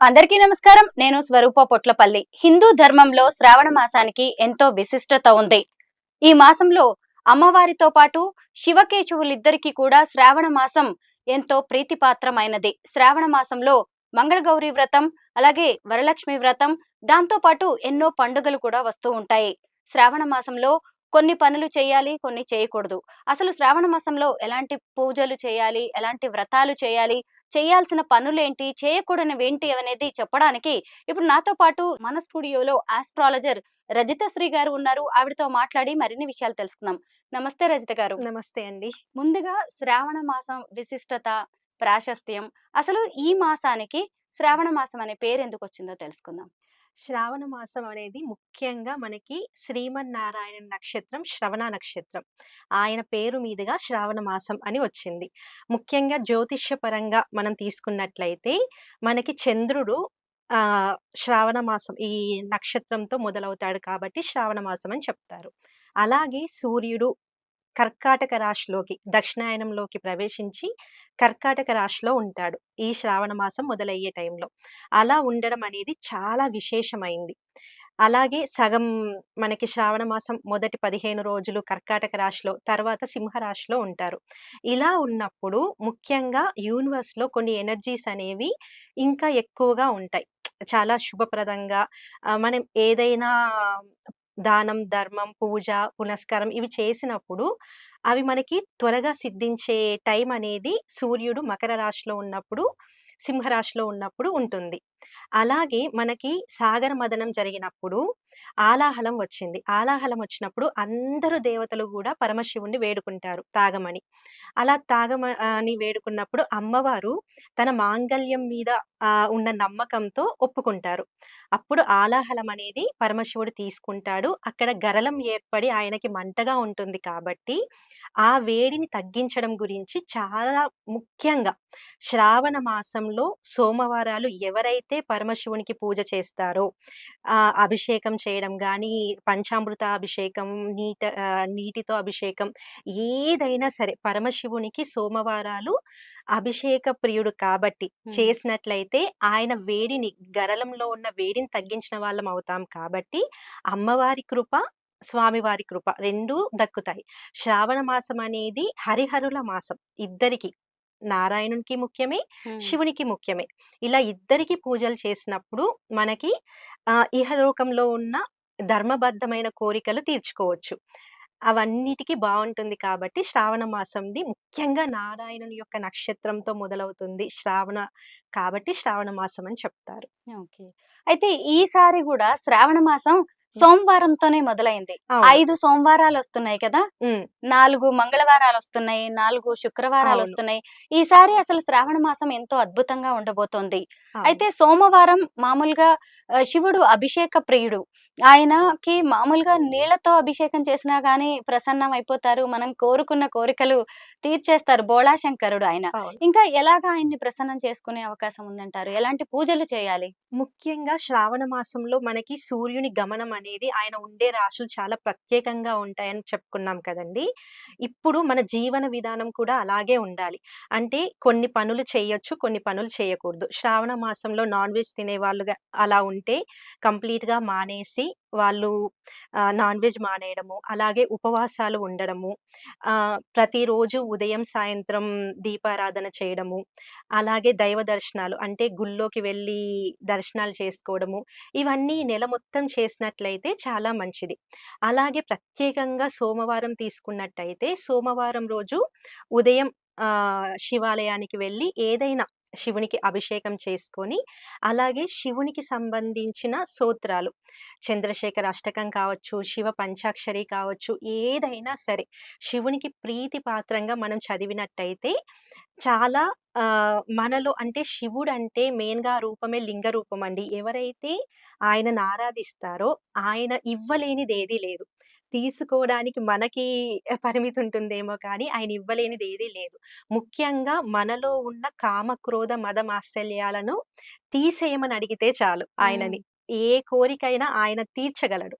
అందరికీ నమస్కారం. నేను స్వరూప పొట్లపల్లి. హిందూ ధర్మంలో శ్రావణ మాసానికి ఎంతో విశిష్టత ఉంది. ఈ మాసంలో అమ్మవారితో పాటు శివకేశవులిద్దరికీ కూడా శ్రావణ మాసం ఎంతో ప్రీతిపాత్రమైనది. శ్రావణ మాసంలో మంగళగౌరి వ్రతం అలాగే వరలక్ష్మి వ్రతం దాంతో పాటు ఎన్నో పండుగలు కూడా వస్తూ ఉంటాయి. శ్రావణ మాసంలో కొన్ని పనులు చేయాలి కొన్ని చేయకూడదు. అసలు శ్రావణ మాసంలో ఎలాంటి పూజలు చేయాలి ఎలాంటి వ్రతాలు చేయాలి చేయాల్సిన పనులేంటి? చేయకూడనివి ఏంటి అనేది చెప్పడానికి ఇప్పుడు నాతో పాటు మన స్టూడియోలో ఆస్ట్రాలజర్ రజిత శ్రీ గారు ఉన్నారు. ఆవిడతో మాట్లాడి మరిన్ని విషయాలు తెలుసుకుందాం. నమస్తే రజిత గారు. నమస్తే అండి. ముందుగా శ్రావణ మాసం విశిష్టత ప్రాశస్త్యం. అసలు ఈ మాసానికి శ్రావణ మాసం అనే పేరు ఎందుకు వచ్చిందో తెలుసుకుందాం. శ్రావణ మాసం అనేది ముఖ్యంగా మనకి శ్రీమన్నారాయణ నక్షత్రం శ్రవణ నక్షత్రం. ఆయన పేరు మీదుగా శ్రావణ మాసం అని వచ్చింది. ముఖ్యంగా జ్యోతిష్య పరంగా మనం తీసుకున్నట్లయితే మనకి చంద్రుడు ఆ శ్రావణ మాసం ఈ నక్షత్రంతో మొదలవుతాడు కాబట్టి శ్రావణ మాసం అని చెప్తారు. అలాగే సూర్యుడు కర్కాటక రాశిలోకి దక్షిణాయనంలోకి ప్రవేశించి కర్కాటక రాశిలో ఉంటాడు. ఈ శ్రావణ మాసం మొదలయ్యే టైంలో. అలా ఉండడం అనేది చాలా విశేషమైంది. అలాగే సగం మనకి శ్రావణ మాసం మొదటి పదిహేను రోజులు కర్కాటక రాశిలో తర్వాత సింహరాశిలో ఉంటారు. ఇలా ఉన్నప్పుడు ముఖ్యంగా యూనివర్స్లో కొన్ని ఎనర్జీస్ అనేవి ఇంకా ఎక్కువగా ఉంటాయి. చాలా శుభప్రదంగా మనం ఏదైనా దానం ధర్మం పూజ పునస్కారం ఇవి చేసినప్పుడు అవి మనకి త్వరగా సిద్ధించే టైం అనేది సూర్యుడు మకర రాశిలో ఉన్నప్పుడు సింహరాశిలో ఉన్నప్పుడు ఉంటుంది. అలాగే మనకి సాగర మదనం జరిగినప్పుడు ఆలాహలం వచ్చింది. ఆలాహలం వచ్చినప్పుడు అందరూ దేవతలు కూడా పరమశివుణ్ణి వేడుకుంటారు తాగమని. అలా తాగమని వేడుకున్నప్పుడు అమ్మవారు తన మాంగల్యం మీద ఆ, ఉన్న నమ్మకంతో ఒప్పుకుంటారు. అప్పుడు ఆలాహలం అనేది పరమశివుడు తీసుకుంటాడు. అక్కడ గరలం ఏర్పడి ఆయనకి మంటగా ఉంటుంది కాబట్టి ఆ వేడిని తగ్గించడం గురించి చాలా ముఖ్యంగా శ్రావణ మాసంలో సోమవారాలు ఎవరైతే పరమశివునికి పూజ చేస్తారో ఆ అభిషేకం చేయడం కానీ పంచామృత అభిషేకం నీట నీటితో అభిషేకం ఏదైనా సరే పరమశివునికి సోమవారాలు అభిషేక ప్రియుడు కాబట్టి. చేసినట్లయితే ఆయన వేడిని గరలంలో ఉన్న వేడిని తగ్గించిన వాళ్ళం అవుతాం కాబట్టి అమ్మవారి కృప స్వామివారి కృప రెండూ దక్కుతాయి శ్రావణ మాసం అనేది హరిహరుల మాసం ఇద్దరికి నారాయణునికి ముఖ్యమే శివునికి ముఖ్యమే. ఇలా ఇద్దరికి పూజలు చేసినప్పుడు మనకి ఆ, ఇహలోకంలో ఉన్న ధర్మబద్ధమైన కోరికలు తీర్చుకోవచ్చు. అవన్నిటికీ బాగుంటుంది కాబట్టి శ్రావణ మాసంది ముఖ్యంగా నారాయణుని యొక్క నక్షత్రంతో మొదలవుతుంది శ్రావణ కాబట్టి శ్రావణ మాసం అని చెప్తారు. ఓకే. అయితే ఈసారి కూడా శ్రావణ మాసం సోమవారంతోనే మొదలైంది. ఐదు సోమవారాలు వస్తున్నాయి కదా నాలుగు మంగళవారాలు వస్తున్నాయి నాలుగు శుక్రవారాలు. వస్తున్నాయి ఈసారి అసలు శ్రావణ మాసం ఎంతో అద్భుతంగా ఉండబోతోంది. అయితే సోమవారం మామూలుగా శివుడు అభిషేక ప్రియుడు. ఆయనకి మామూలుగా నీళ్ళతో అభిషేకం చేసినా గానీ ప్రసన్నం అయిపోతారు మనం కోరుకున్న కోరికలు తీర్చేస్తారు బోళాశంకరుడు ఆయన. ఇంకా ఎలాగా ఆయన్ని ప్రసన్నం చేసుకునే అవకాశం ఉందంటారు? ఎలాంటి పూజలు చేయాలి? ముఖ్యంగా శ్రావణ మాసంలో మనకి సూర్యుని గమనం అనేది ఆయన ఉండే రాశులు చాలా ప్రత్యేకంగా ఉంటాయని చెప్పుకున్నాం కదండి. ఇప్పుడు మన జీవన విధానం కూడా అలాగే ఉండాలి. అంటే కొన్ని పనులు చేయొచ్చు కొన్ని పనులు చేయకూడదు. శ్రావణ మాసంలో నాన్ వెజ్ తినే వాళ్ళుగా అలా ఉంటే complete గా మానేసి వాళ్ళు నాన్ వెజ్ మానేయడము అలాగే ఉపవాసాలు ఉండడము ఆ, ప్రతిరోజు ఉదయం సాయంత్రం దీపారాధన చేయడము అలాగే దైవ దర్శనాలు అంటే గుళ్ళోకి వెళ్ళి దర్శనాలు చేసుకోవడము ఇవన్నీ నెల మొత్తం చేసినట్లయితే చాలా మంచిది. అలాగే ప్రత్యేకంగా సోమవారం తీసుకున్నట్టయితే సోమవారం రోజు ఉదయం ఆ, శివాలయానికి వెళ్ళి ఏదైనా శివునికి అభిషేకం చేసుకొని అలాగే శివునికి సంబంధించిన సూత్రాలు. చంద్రశేఖర అష్టకం కావచ్చు శివ పంచాక్షరి కావచ్చు ఏదైనా సరే శివునికి ప్రీతి పాత్రంగా మనం చదివినట్టయితే చాలా మనలో అంటే శివుడు అంటే మెయిన్గా రూపమే లింగ రూపం అండి. ఎవరైతే ఆయనను ఆరాధిస్తారో ఆయన ఇవ్వలేనిది ఏదీ లేదు. తీసుకోవడానికి మనకి పరిమితి ఉంటుందేమో కానీ ఆయన ఇవ్వలేనిది ఏదీ లేదు. ముఖ్యంగా మనలో ఉన్న కామ క్రోధ మద మాత్సల్యాలను తీసేయమని అడిగితే చాలు ఆయనని. ఏ కోరికైనా ఆయన తీర్చగలడు.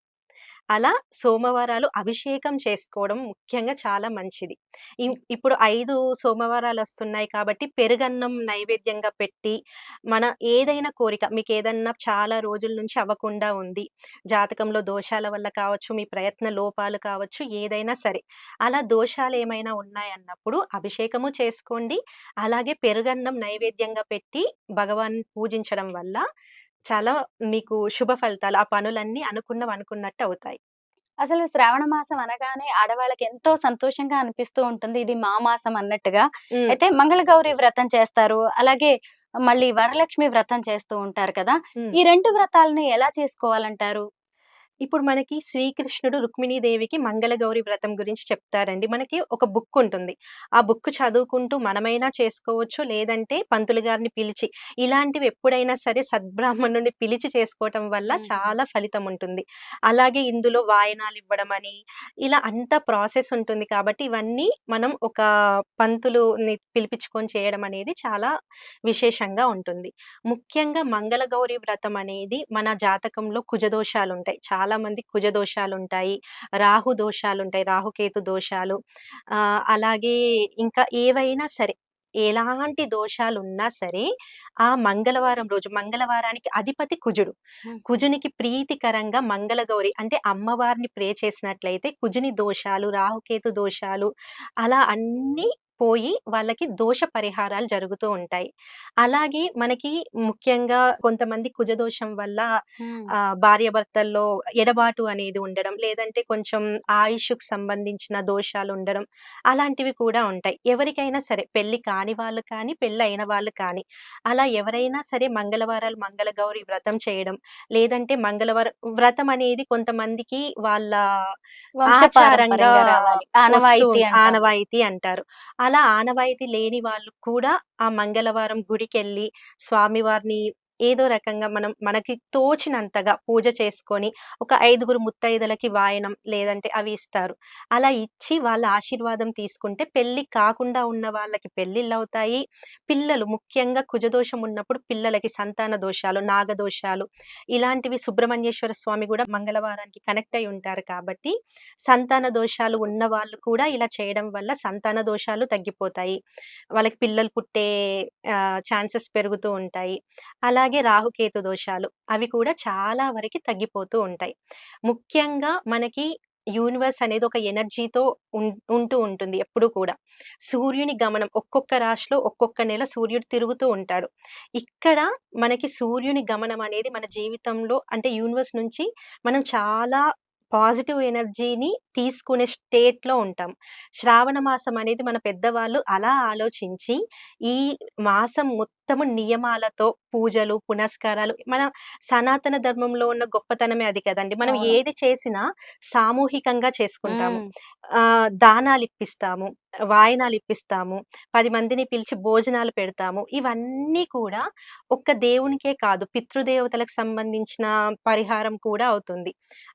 అలా సోమవారాలు అభిషేకం చేసుకోవడం ముఖ్యంగా చాలా మంచిది. ఇం ఇప్పుడు ఐదు సోమవారాలు వస్తున్నాయి కాబట్టి పెరుగన్నం నైవేద్యంగా పెట్టి, మన ఏదైనా కోరిక మీకేదన్నా చాలా రోజుల నుంచి అవ్వకుండా ఉంది. జాతకంలో దోషాల వల్ల కావచ్చు, మీ ప్రయత్న లోపాలు కావచ్చు, ఏదైనా సరే. అలా దోషాలు ఏమైనా ఉన్నాయన్నప్పుడు అభిషేకము చేసుకోండి. అలాగే పెరుగన్నం నైవేద్యంగా పెట్టి భగవాన్ పూజించడం వల్ల చాలా మీకు శుభ ఫలితాలు ఆ పనులన్నీ అనుకున్నవి అనుకున్నట్టు అవుతాయి. అసలు శ్రావణ మాసం అనగానే ఆడవాళ్ళకి ఎంతో సంతోషంగా అనిపిస్తూ ఉంటుంది. ఇది మా మాసం అన్నట్టుగా. హ్మ్. అయితే మంగళగౌరి వ్రతం చేస్తారు. అలాగే మళ్ళీ వరలక్ష్మి వ్రతం చేస్తూ ఉంటారు కదా! హ్మ్. ఈ 2 వ్రతాలని ఎలా చేసుకోవాలంటారు? ఇప్పుడు మనకి శ్రీకృష్ణుడు, రుక్మిణీదేవికి మంగళగౌరి వ్రతం గురించి చెప్తారండి. మనకి ఒక బుక్ ఉంటుంది. ఆ బుక్ చదువుకుంటూ మనమైనా చేసుకోవచ్చు. లేదంటే పంతులు గారిని పిలిచి ఇలాంటివి ఎప్పుడైనా సరే సద్బ్రాహ్మణుడిని పిలిచి చేసుకోవటం వల్ల. చాలా ఫలితం ఉంటుంది. అలాగే ఇందులో వాయనాలు ఇవ్వడమని ఇలా అంతా ప్రాసెస్ ఉంటుంది కాబట్టి ఇవన్నీ మనం ఒక పంతులుని పిలిపించుకొని చేయడం అనేది చాలా విశేషంగా ఉంటుంది. ముఖ్యంగా మంగళగౌరి వ్రతం అనేది మన జాతకంలో కుజదోషాలుంటాయి. చాలా మందికి కుజదోషాలుంటాయి. రాహు దోషాలుంటాయి. రాహుకేతు దోషాలు. అలాగే ఇంకా ఏవైనా సరే ఎలాంటి దోషాలున్నా సరే ఆ మంగళవారం రోజు మంగళవారానికి అధిపతి కుజుడు. కుజునికి ప్రీతికరంగా మంగళగౌరి అంటే అమ్మవారిని ప్రే చేసినట్లయితే కుజుని దోషాలు, రాహుకేతు దోషాలు అలా అన్నీ పోయి వాళ్ళకి దోష పరిహారాలు జరుగుతూ ఉంటాయి. అలాగే మనకి ముఖ్యంగా కొంతమంది కుజదోషం వల్ల భార్యాభర్తల్లో ఎడబాటు అనేది ఉండడం, లేదంటే కొంచెం ఆయుష్‌కు సంబంధించిన దోషాలు ఉండడం అలాంటివి కూడా ఉంటాయి. ఎవరికైనా సరే పెళ్ళి కాని వాళ్ళు కానీ, పెళ్ళయిన వాళ్ళు కానీ అలా ఎవరైనా సరే మంగళవారాలు మంగళగౌరి వ్రతం చేయడం, లేదంటే మంగళవారం వ్రతం అనేది కొంతమందికి వాళ్ళ ఆచారంగా. ఆనవాయితీ అంటారు. చాలా ఆనవాయితీ లేని వాళ్ళు కూడా ఆ మంగళవారం గుడికెళ్ళి స్వామివారిని ఏదో రకంగా మనం మనకి తోచినంతగా పూజ చేసుకొని, ఒక ఐదుగురు ముత్తైదులకి వాయనం లేదంటే అవి ఇస్తారు. అలా ఇచ్చి వాళ్ళ ఆశీర్వాదం తీసుకుంటే పెళ్ళి కాకుండా ఉన్న వాళ్ళకి పెళ్ళిళ్ళవుతాయి. పిల్లలు ముఖ్యంగా కుజదోషం ఉన్నప్పుడు పిల్లలకి సంతాన దోషాలు, నాగదోషాలు ఇలాంటివి సుబ్రహ్మణ్యేశ్వర స్వామి కూడా మంగళవారానికి కనెక్ట్ అయి ఉంటారు కాబట్టి, సంతాన దోషాలు ఉన్న వాళ్ళు కూడా ఇలా చేయడం వల్ల సంతాన దోషాలు తగ్గిపోతాయి. వాళ్ళకి పిల్లలు పుట్టే ఛాన్సెస్ పెరుగుతూ ఉంటాయి. అలా అలాగే రాహుకేతు దోషాలు అవి కూడా చాలా వరకు తగ్గిపోతూ ఉంటాయి. ముఖ్యంగా మనకి యూనివర్స్ అనేది ఒక ఎనర్జీతో ఉం ఉంటూ ఉంటుంది ఎప్పుడూ కూడా. సూర్యుని గమనం ఒక్కొక్క రాశిలో ఒక్కొక్క నెల సూర్యుడు తిరుగుతూ ఉంటాడు. ఇక్కడ మనకి సూర్యుని గమనం అనేది మన జీవితంలో అంటే యూనివర్స్ నుంచి మనం చాలా పాజిటివ్ ఎనర్జీని తీసుకునే స్టేట్‌లో ఉంటాం. శ్రావణ మాసం అనేది మన పెద్దవాళ్ళు అలా ఆలోచించి, ఈ మాసం మొత్తము నియమాలతో పూజలు, పునస్కారాలు మన సనాతన ధర్మంలో ఉన్న గొప్పతనమే అది కదండీ! మనం. ఏది చేసినా సామూహికంగా చేసుకుంటాము. హ్మ్. ఆహ్, దానాలిప్పిస్తాము, వాయనాలిప్పిస్తాము, 10 మందిని పిలిచి భోజనాలు పెడతాము. ఇవన్నీ కూడా ఒక్క దేవునికే కాదు పితృదేవతలకు సంబంధించిన పరిహారం కూడా అవుతుంది.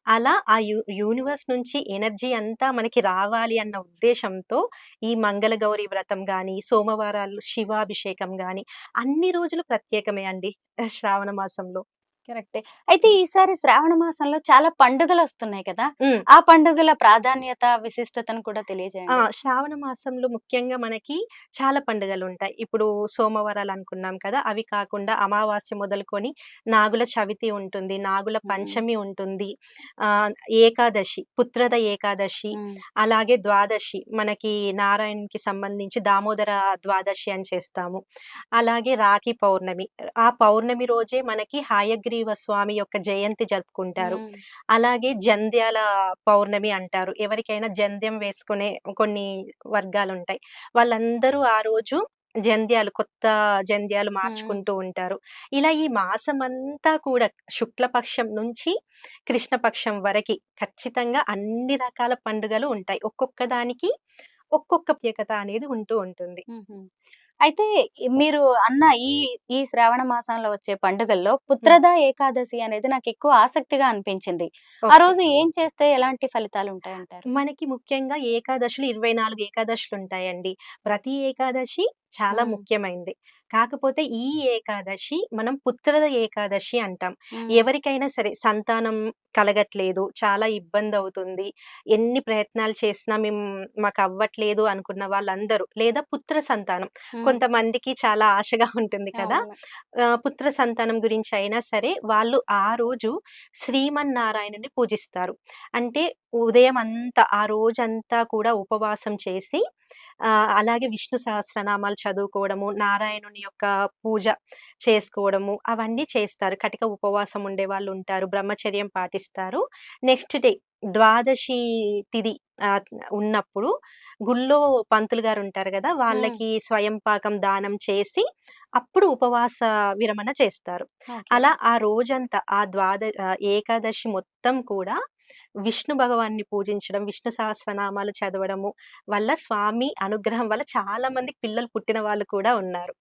అలా ఆ యూ యూనివర్స్ నుంచి ఎనర్జీ అంతా మనకి రావాలి అన్న ఉద్దేశంతో ఈ మంగళగౌరి వ్రతం కానీ సోమవారాలు శివాభిషేకం కానీ అన్ని రోజులు ప్రత్యేకమే అండి శ్రావణ మాసంలో. కరెక్టే. అయితే ఈసారి శ్రావణ మాసంలో చాలా పండుగలొస్తున్నాయి కదా! హ్మ్. ఆ పండుగల ప్రాధాన్యత, విశిష్టతను కూడా ఆ! తెలియజేయండి. శ్రావణ మాసంలో ముఖ్యంగా మనకి చాలా పండుగలుంటాయి. ఇప్పుడు సోమవారాలు అనుకున్నాం కదా! అవి కాకుండా అమావాస్య మొదలుకొని నాగుల చవితి ఉంటుంది. నాగుల. పంచమి ఉంటుంది. ఆహ్, ఏకాదశి, పుత్రద ఏకాదశి. అలాగే ద్వాదశి మనకి నారాయణునికి సంబంధించి దామోదర ద్వాదశి అని చేస్తాము. అలాగే రాఖీ పౌర్ణమి. ఆ పౌర్ణమి రోజే మనకి హయగ్రీవ స్వామి యొక్క జయంతి జరుపుకుంటారు. అలాగే జంధ్యాల పౌర్ణమి అంటారు. ఎవరికైనా జంధ్యం వేసుకునే కొన్ని వర్గాలుంటాయి. వాళ్ళందరూ ఆ రోజు జంధ్యాలు కొత్త జంధ్యాలు. మార్చుకుంటూ ఉంటారు. ఇలా ఈ మాసమంతా కూడా శుక్లపక్షం నుంచి కృష్ణపక్షం వరకి ఖచ్చితంగా అన్ని రకాల పండుగలు ఉంటాయి. ఒక్కొక్క దానికి ఒక్కొక్క ప్రత్యేకత అనేది ఉంటూ ఉంటుంది. అయితే మీరు అన్న ఈ ఈ శ్రావణ మాసంలో వచ్చే పండుగల్లో. పుత్రద ఏకాదశి అనేది నాకెక్కువ ఆసక్తిగా అనిపించింది. ఆ. రోజు ఏం చేస్తే ఎలాంటి ఫలితాలుంటాయంటారు? మనకి ముఖ్యంగా ఏకాదశులు 24 ఏకాదశులుంటాయండి. ప్రతి ఏకాదశి చాలా మ్మ్. ముఖ్యమైనది కాకపోతే ఈ ఏకాదశి మనం పుత్రద ఏకాదశి అంటాం. ఎవరికైనా సరే సంతానం కలగట్లేదు చాలా ఇబ్బంది అవుతుంది ఎన్ని ప్రయత్నాలు చేసినా మేము మాకు అవ్వట్లేదు అనుకున్న వాళ్ళందరూ లేదా పుత్ర సంతానం. కొంతమందికి చాలా ఆశగా ఉంటుంది కదా! పుత్ర సంతానం గురించి అయినా సరే వాళ్ళు ఆ రోజు శ్రీమన్నారాయణుని పూజిస్తారు. అంటే ఉదయం అంతా ఆ రోజంతా కూడా ఉపవాసం చేసి అలాగే విష్ణు సహస్రనామాలు చదువుకోవడము నారాయణుని యొక్క పూజ చేసుకోవడము అవన్నీ చేస్తారు. కటిక ఉపవాసం ఉండే వాళ్ళు ఉంటారు బ్రహ్మచర్యం పాటిస్తారు. నెక్స్ట్ డే ద్వాదశి ఆ, ఉన్నప్పుడు గుళ్ళో పంతులు గారు ఉంటారు కదా వాళ్ళకి స్వయం పాకం దానం చేసి అప్పుడు ఉపవాస విరమణ చేస్తారు. అలా ఆ రోజంతా ఆ ద్వాద ఏకాదశి మొత్తం కూడా విష్ణు భగవాన్ని పూజించడం విష్ణు సహస్రనామాలు చదవడము వల్ల స్వామి అనుగ్రహం వల్ల చాలా మంది పిల్లలు పుట్టిన వాళ్ళు కూడా ఉన్నారు.